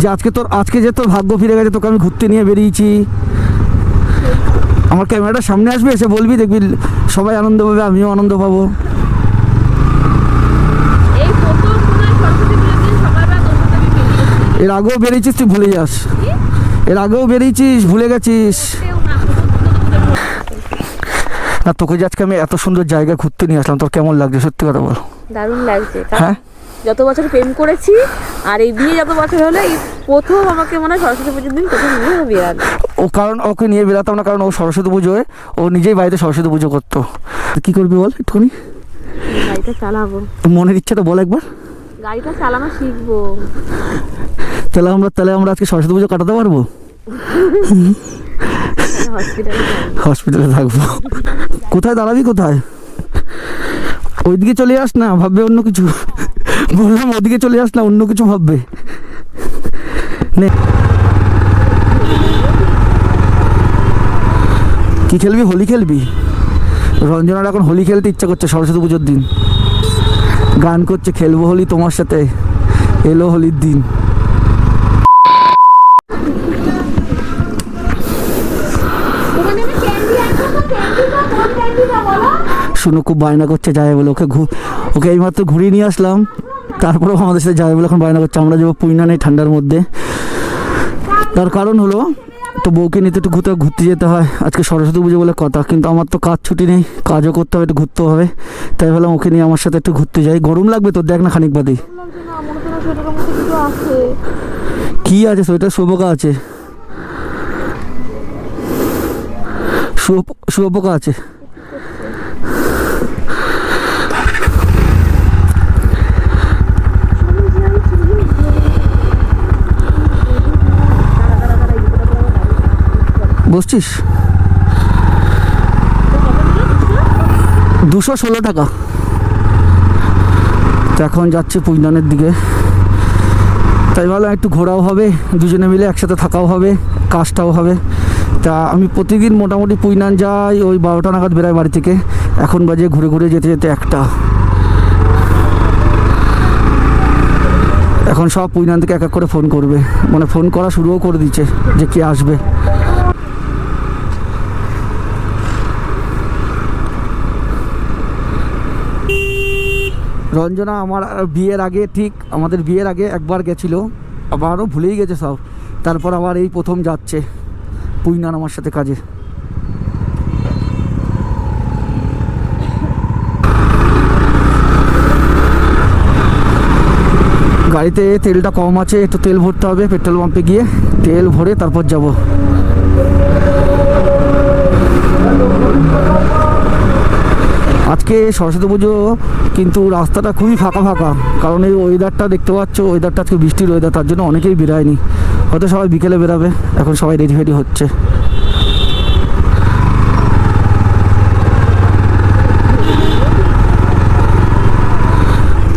যে আজকে তোর আজকে যে তোর ভাগ্য ফিরে গেছে তোকে আমি ঘুরতে নিয়ে বেরিয়েছি। আমার ক্যামেরাটা সামনে আসবে এসে বলবি দেখবি সবাই আনন্দ পাবে আমিও আনন্দ পাবো। এর আগেও বেরিয়েছিস তুই ভুলে যাস। এর আগেও বেরিয়েছিস ভুলে গেছিস। না তোকে যে আজকে আমি এত সুন্দর জায়গা ঘুরতে নিয়ে আসলাম তোর কেমন লাগছে সত্যি কথা বল। দারুণ লাগছে। হ্যাঁ? যত বছর প্রেম করেছি আর এই বিয়ে যত বছর হলো এই প্রথম আমাকে মনে হয় সরস্বতী পুজোর দিন প্রথম নিয়ে বেরালো ও কারণ ওকে নিয়ে বেরাতাম না কারণ ও সরস্বতী পুজোয় ও নিজেই বাড়িতে সরস্বতী পুজো করতো। কি করবি বল একটুখানি? গাড়িটা চালাবো। মনের ইচ্ছাটা বল একবার। গাড়িটা চালানো শিখব। তাহলে আমরা তাহলে আমরা আজকে সরস্বতী পুজো কাটাতে পারব? হসপিটালে হসপিটালে থাকব। কোথায় দাঁড়াবি কোথায়? ওইদিকে চলে আস না, ভাববে অন্য কিছু। বললাম, ওদিকে চলে আস না, অন্য কিছু ভাববে। কি খেলবি? হোলি খেলবি? রঞ্জনার এখন হোলি খেলতে ইচ্ছা করছে সরস্বতী পুজোর দিন। গান করছে, খেলব হোলি তোমার সাথে। এলো হোলির দিন। শুনো খুব বায়না করছে যায় বলে ওকে ওকে এইমাত্র ঘুরিয়ে নিয়ে আসলাম। তারপরেও আমাদের সাথে যায় বলে এখন বায়না করছে, আমরা যাব পুইনা নেই ঠান্ডার মধ্যে। তার কারণ হলো, তো বউকে নিতে একটু ঘুরতে ঘুরতে যেতে হয়। আজকে সরস্বতী পুজো বলে কথা, কিন্তু আমার তো কাজ ছুটি নেই, কাজও করতে হবে, একটু ঘুরতে হবে। তাই ভাবলাম ওকে নিয়ে আমার সাথে একটু ঘুরতে যাই। গরম লাগবে তোর দেখ না খানিক বাদেই কি আছে? সোয়েটার শুভকা আছে। শুয়োপোকা আছে। বসছিস? দুশো ষোলো টাকা। তো এখন যাচ্ছে পুইনানের দিকে। তাই ভাবলাম একটু ঘোরাও হবে, দুজনে মিলে একসাথে থাকাও হবে, কাজটাও হবে। তা আমি প্রতিদিন মোটামুটি পুইনান যাই, ওই বারোটা নাগাদ বেরোয় বাড়ি থেকে। এখন বাজে ঘুরে ঘুরে যেতে যেতে একটা। এখন সব পুইনান থেকে এক এক করে ফোন করবে। মানে ফোন করা শুরুও করে দিচ্ছে যে কে আসবে। রঞ্জনা আমার বিয়ের আগে, ঠিক আমাদের বিয়ের আগে একবার গেছিল। আবারও ভুলেই গেছে সব। তারপর আবার এই প্রথম যাচ্ছে, পুইনান আমার সাথে কাজে। গাড়িতে তেলটা কম আছে, একটু তেল ভরতে হবে পেট্রোল পাম্পে গিয়ে। তেল ভরে তারপর যাব। আজকে সরস্বতী পুজো, কিন্তু রাস্তাটা খুবই ফাঁকা ফাঁকা। কারণ এই ওয়েদারটা দেখতে পাচ্ছ ওয়েদারটা আজকে বৃষ্টির ওয়েদার তার জন্য অনেকেই বেরায়নি। হয়তো সবাই বিকেলে বেরাবে, এখন সবাই রেডি ফেডি হচ্ছে।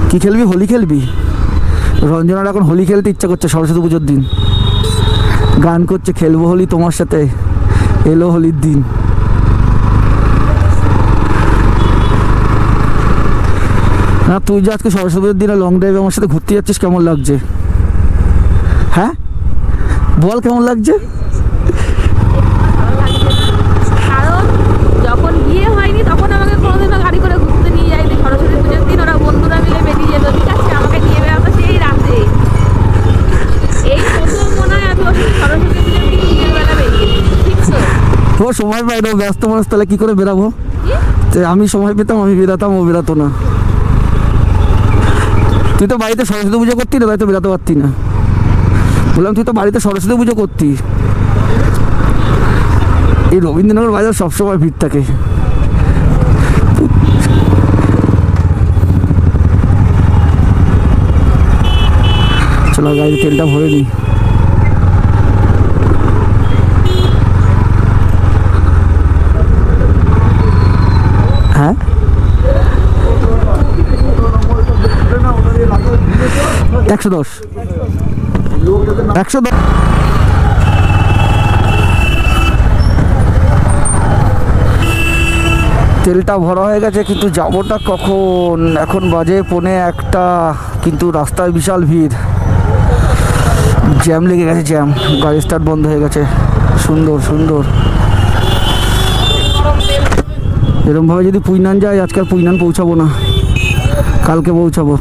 কি খেলবি? হোলি খেলবি? রঞ্জনার এখন হোলি খেলতে ইচ্ছা করছে সরস্বতী পুজোর দিন। গান করছে, খেলব হোলি তোমার সাথে, এলো হোলির দিন। না তুই যে আজকে সরস্বতী পুজোর দিনে লং ড্রাইভে আমার সাথে ঘুরতে যাচ্ছিস কেমন লাগছে? হ্যাঁ? বল কেমন লাগছে? কারণ যখন বিয়ে হয়নি তখন আমাকে কোনোদিনও গাড়ি করে ঘুরতে নিয়ে যায়নি সরস্বতী পুজোর দিন। ওরা বন্ধুরা মিলে বেরিয়ে যেত ঠিক আছে আমাকে নিয়ে বেরোতো সেই রাতে। এই প্রথম মনে হয় আমি সরস্বতী পুজোর দিন দিনের বেলা বেরিয়েছি ঠিক তো? ও সময় পাই না ব্যস্ত মানুষ তাহলে কী করে বেরাবো? তো আমি সময় পেতাম আমি বেরাতাম ও বেরাতো না। তুই তো বাড়িতে সরস্বতী পুজো করতি না বাড়িতে বেরাতে পারতি না। বললাম, তুই তো বাড়িতে সরস্বতী পুজো করতি এই রবীন্দ্রনগর বাজার সবসময় ভিড় থাকে। চলো গাড়ি তেলটা ভরে নিই। একশো দশ। একশো দশ। তেলটা ভরা হয়ে গেছে, কিন্তু যাবোটা কখন? এখন বাজে পৌনে একটা, কিন্তু রাস্তায় বিশাল ভিড়। জ্যাম লেগে গেছে, জ্যাম। গাড়ি স্টার্ট বন্ধ হয়ে গেছে। সুন্দর সুন্দর। এরমভাবে যদি পুইনান যায় আজকাল পুইনান পৌঁছাবো না। কালকে পৌঁছাবো।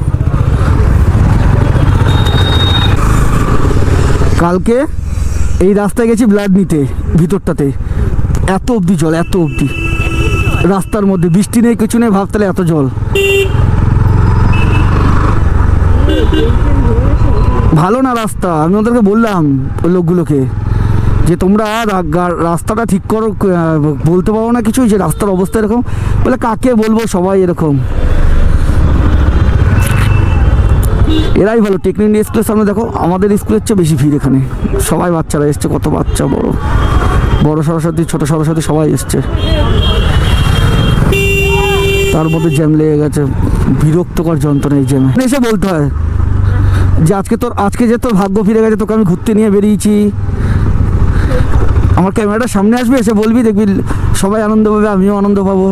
কালকে এই রাস্তায় গেছি ব্লাড নিতে, ভিতরটাতে। এত অবধি জল, এত অবধি। রাস্তার মধ্যে, বৃষ্টি নেই, কিছু নেই, ভাবতালে এত জল। ভালো না রাস্তা, আমি ওদেরকে বললাম, ওই লোকগুলোকে, যে তোমরা রাস্তাটা ঠিক করো বলতে পারো না কিছু যে রাস্তার অবস্থা এরকম। বলে, কাকে বলব সবাই এরকম? এরাই ভালো, টেকনিক স্কুলের সামনে দেখো, আমাদের স্কুলের চেয়ে বেশি ভিড় এখানে। সবাই বাচ্চারা এসছে, কত বাচ্চা, বড়। বড় সরস্বতী, ছোট সরস্বতী, সবাই এসছে। তার মধ্যে জ্যাম লেগে গেছে, বিরক্তকর যন্ত্রণা এই জ্যামে এসে বলতে হয় যে, আজকে তোর, আজকে যে তোর ভাগ্য ফিরে গেছে, তোকে আমি ঘুরতে নিয়ে বেরিয়েছি। আমার ক্যামেরাটা সামনে আসবে, এসে বলবি, দেখবি সবাই আনন্দ পাবে, আমিও আনন্দ পাবো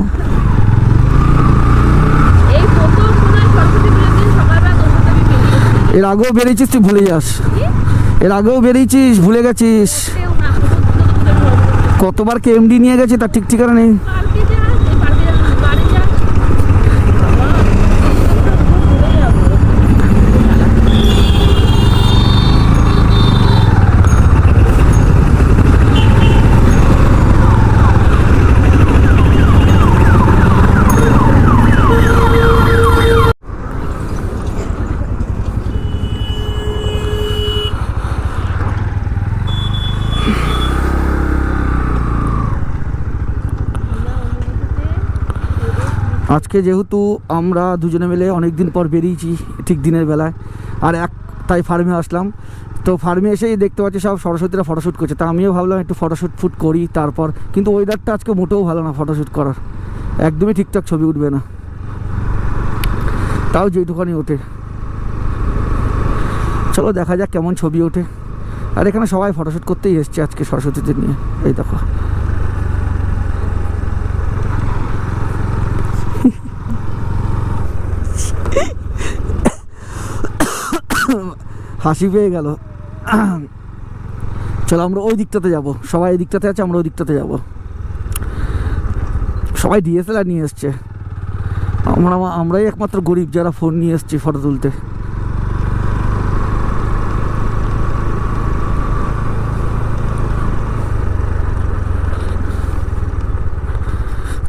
এই প্রথম মনে হয় সরস্বতী পুজোর দিন সকালবেলা তোর সাথে আমি বেরিয়েছি এর আগেও বেরিয়েছিস তুই ভুলে যাস এর আগেও বেরিয়েছিস ভুলে গেছিস কতবার কে এমডি নিয়ে গেছে তার ঠিক ঠিকানা নেই পার্কে যা এই পার্কে যা বাড়ি যা আজকে যেহেতু আমরা দুজনে মিলে অনেক দিন পর বেরিয়েছি, ঠিক দিনের বেলায়, আর এক তাই ফার্মে আসলাম। তো ফার্মে এসেই দেখতে পাচ্ছি সব সরস্বতীরা ফটোশ্যুট করছে। তা আমিও ভাবলাম একটু ফটোশ্যুট ফুট করি তারপর, কিন্তু ওয়েদারটা আজকে মোটেও ভালো না ফটোশ্যুট করার। একদমই ঠিকঠাক ছবি উঠবে না। তাও যেইটুখানি ওঠে। চলো দেখা যাক কেমন ছবি ওঠে। আর এখানে সবাই ফটোশ্যুট করতেই এসছে আজকে সরস্বতীদের নিয়ে। এই দেখো। হাসি পেয়ে গেল। চলো আমরা ওই দিকটাতে যাব। সবাই এই দিকটাতে আছে, আমরা ওই দিকটাতে যাব। সবাই ডিএসএলআর নিয়ে এসছে। আমরা আমরাই একমাত্র গরিব যারা ফোন নিয়ে এসছি ফটো তুলতে।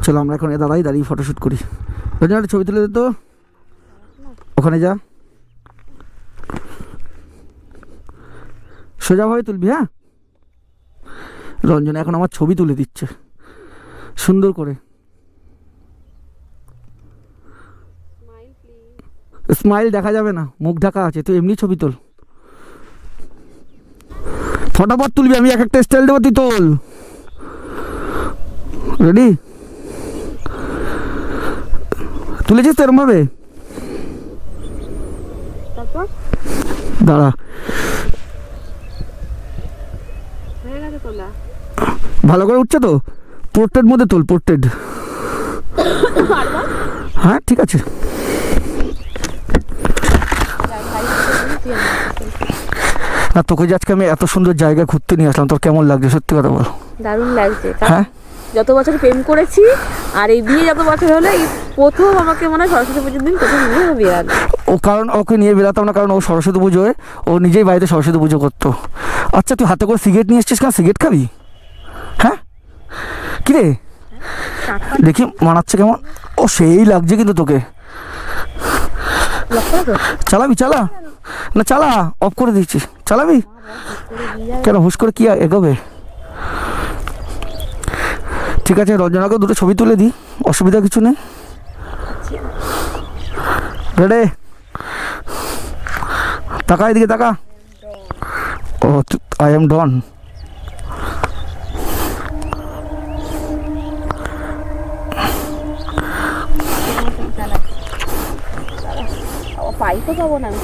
চলো আমরা এখন এ দাঁড়াই, দাঁড়িয়ে ফটোশ্যুট করি। ছবি তুলে দে তো। ওখানে যা। সোজাভাবে তুলবি হ্যাঁ? রঞ্জনা এখন আমার ছবি তুলে দিচ্ছে। সুন্দর করে। স্মাইল দেখা যাবে না মুখ ঢাকা আছে তুই এমনি ছবি তোল। ফটাফট তুলবি আমি এক একটা স্টাইল দেবো তুই তোল। রেডি তুলেছিস তো এরমভাবে? দাঁড়া হয়ে গেছে তোলা ভালো করে উঠছে তো? পোর্ট্রেট মধ্যে তোল পোর্ট্রেট। হ্যাঁ ঠিক আছে। আর তোকে যে আজকে আমি এত সুন্দর জায়গা ঘুরতে নিয়ে আসলাম তোর কেমন লাগছে? সত্যি কথা বল। দারুণ লাগছে। হ্যাঁ? যত বছর প্রেম করেছি, আর এই বিয়ে যত বছর হলো, এই প্রথম আমাকে মনে সরস্বতী পুজোর দিন প্রথম নিয়ে বেরালো ও কারণ ওকে নিয়ে বেরাতাম না, কারণ ও সরস্বতী পুজোয়, ও নিজেই বাড়িতে সরস্বতী পুজো করতো। আচ্ছা তুই হাতে করে সিগারেট নিয়ে এসছিস কেন? সিগারেট খাবি? হ্যাঁ? কি রে? দেখি, মানাচ্ছে কেমন? ও সেই লাগছে কিন্তু তোকে। চালাবি, চালা। না, চালা অফ করে দিচ্ছি চালাবি? কেন, হুশ করে কি এগোবে? ঠিক আছে রঞ্জনাকে দুটো ছবি তুলে দিই অসুবিধা কিছু নেই। রেডে? তাকা এদিকে তাকা। ও আই এম ডন পাই তো পাবো না আমি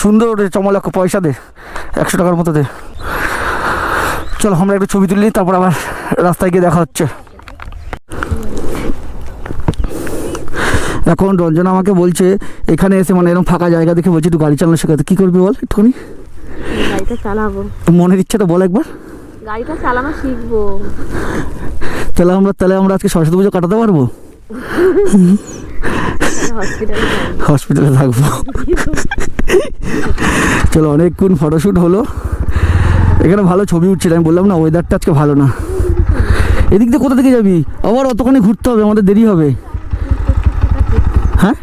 সুন্দর ওঠে চমলক্ষ পয়সা দে একশো টাকার মতো দে। চলো আমরা একটু ছবি তুলি তারপর আবার রাস্তায় গিয়ে দেখা হচ্ছে। এখন রঞ্জন আমাকে বলছে এখানে এসে মানে এরকম ফাঁকা জায়গা দেখে বলছে একটু গাড়ি চালানো শেখাতে। কী করবি বল একটুখানি? গাড়িটা চালাবো। মনের ইচ্ছাটা বল একবার। গাড়িটা চালানো শিখব। তাহলে আমরা তাহলে আমরা আজকে সরস্বতী পুজো কাটাতে পারব? হসপিটালে হসপিটালে থাকব। চলো অনেকক্ষণ ফটোশ্যুট হলো। এখানে ভালো ছবি উঠছিল আমি বললাম, না ওয়েদারটা আজকে ভালো না। এদিক দিয়ে কোথা থেকে যাবি? আবার অতখানি ঘুরতে হবে, আমাদের দেরি হবে। হ্যাঁ?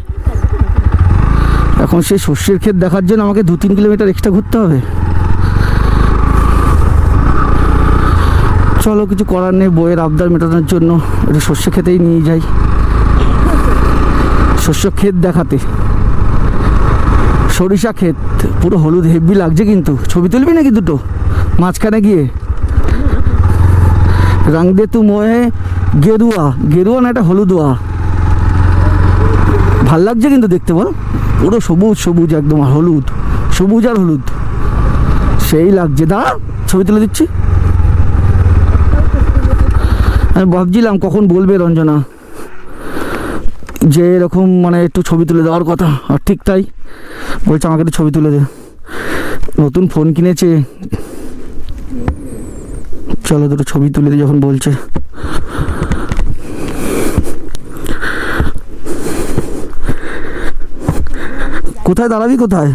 এখন সেই শস্যের ক্ষেত দেখার জন্য আমাকে দু তিন কিলোমিটার এক্সট্রা ঘুরতে হবে। চলো, কিছু করার নেই, বইয়ের আবদার মেটানোর জন্য। একটু শস্য খেতেই নিয়ে যাই। শস্য ক্ষেত দেখাতে। সরিষা ক্ষেত, পুরো হলুদ হেভি লাগছে কিন্তু। ছবি তুলবি নাকি দুটো? মাঝখানে গিয়ে। রং দে তু গেরুয়া। গেরুয়া না এটা হলুদুয়া? ভালো লাগছে কিন্তু দেখতে বল। পুরো সবুজ সবুজ একদম, আর হলুদ। সবুজ আর হলুদ। সেই লাগছে। দাঁড়া ছবি তুলে দিচ্ছি। আমি ভাবছিলাম কখন বলবে রঞ্জনা। যে এরকম মানে একটু ছবি তুলে দেওয়ার কথা, আর ঠিক তাই। বলছে, আমাকে একটু ছবি তুলে দে। নতুন ফোন কিনেছে। চলো দুটো ছবি তুলে দে যখন বলছে। কোথায় দাঁড়াবি কোথায়?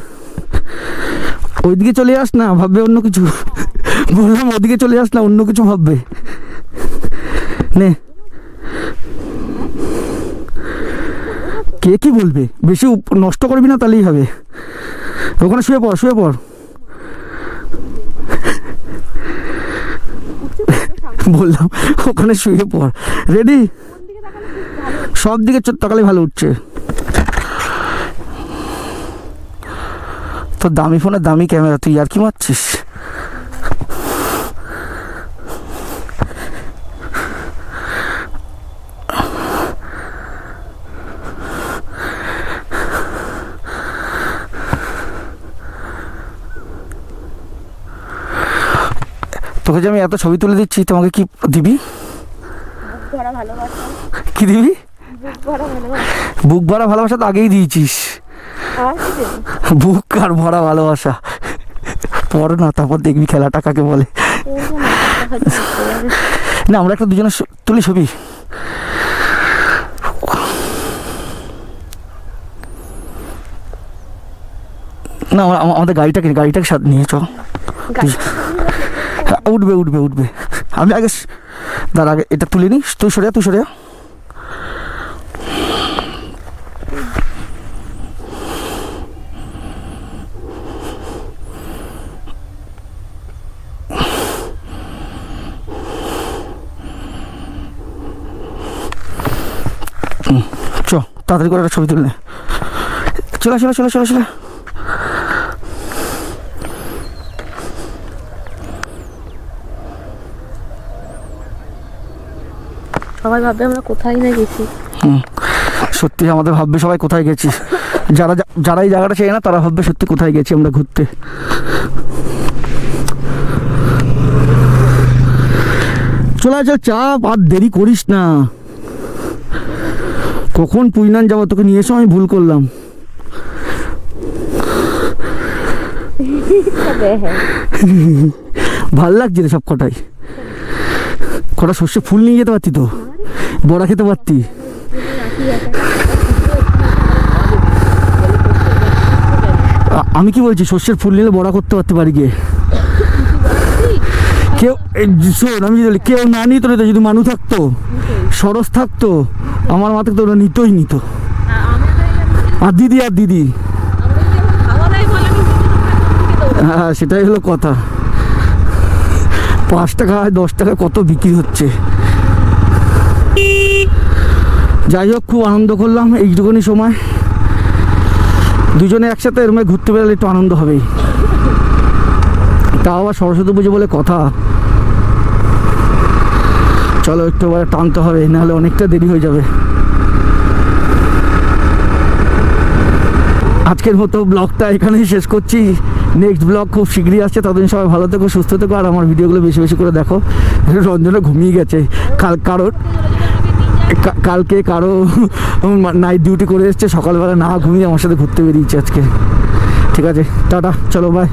ওইদিকে চলে আস না, ভাববে অন্য কিছু। বললাম ওদিকে চলে আস না, অন্য কিছু ভাববে। নে। কে কি বলবে? বেশি নষ্ট করবি না তাহলেই হবে। ওখানে শুয়ে পড় শুয়ে পড়। বললাম, ওখানে শুয়ে পড়। রেডি সব দিকে তাকালে ভালো উঠছে। তোর দামি ফোনে দামি ক্যামেরা, তুই আর কি মারছিস? তোকে যে আমি এত ছবি তুলে দিচ্ছি তোমাকে কি দিবি? কি দিবি? বুক ভরা ভালোবাসা তো আগেই দিয়েছিস? বুক আর ভরা ভালোবাসা। পর না তারপর দেখবি খেলাটা কাকে বলে। না, আমরা একটা দুজনে তুলি ছবি। না আমাদের গাড়িটাকে গাড়িটাকে সাথে নিয়ে চল। উঠবে উঠবে উঠবে। আমি আগে দাঁড়া, আগে এটা তুলে নিস তুই সরে তুই সরে চ, তাড়াতাড়ি করে একটা ছবি তুলে নে। চলে চলে চলে চলে চলে সবাই ভাববে আমরা কোথায় না গেছি। সত্যি আমাদের ভাববে সবাই কোথায় গেছি। যারা যারা এই জায়গাটা চেয়ে না তারা ভাববে সত্যি কোথায় গেছি আমরা ঘুরতে। চলে চল চাপ আর দেরি করিস না। কখন পুইনান যাব তোকে নিয়ে এসো আমি ভুল করলাম। ভালো লাগছে রে সব কটাই কটা সর্ষে ফুল নিয়ে যেতে পারতি তো? বড়া খেতে পারতি? আমি কি বলছি, সর্ষের ফুল নিলে বড়া করতে পারতে পারি গিয়ে? কেউ শোন, আমি যদি কেউ না নিত না যদি মানু থাকতো, সরস থাকতো, আমার মাথায় তো ওরা নিতই নিত। আর দিদি আর দিদি। হ্যাঁ সেটাই হলো কথা। পাঁচ টাকা দশ টাকা কত বিক্রি হচ্ছে? যাই হোক, খুব আনন্দ করলাম এইটুকুনি সময়। দুজনে একসাথে এরমে ঘুরতে বেরোলে একটু আনন্দ হবেই। তাও আবার সরস্বতী পুজো বলে কথা। চলো, একটু এবার টানতে হবে, নাহলে অনেকটা দেরি হয়ে যাবে। আজকের মতো ব্লগটা এখানেই শেষ করছি। নেক্সট ব্লগ খুব শীঘ্রই আসছে, ততদিন সবাই ভালো থেকো, সুস্থ থেকো, আর আমার ভিডিওগুলো বেশি বেশি করে দেখো। রঞ্জনে ঘুমিয়ে গেছে। কাল কারোর কালকে কারও নাইট ডিউটি করে এসছে, সকালবেলা না ঘুমিয়ে আমার সাথে ঘুরতে বেরিয়েছে আজকে। ঠিক আছে, টাটা, চলো বাই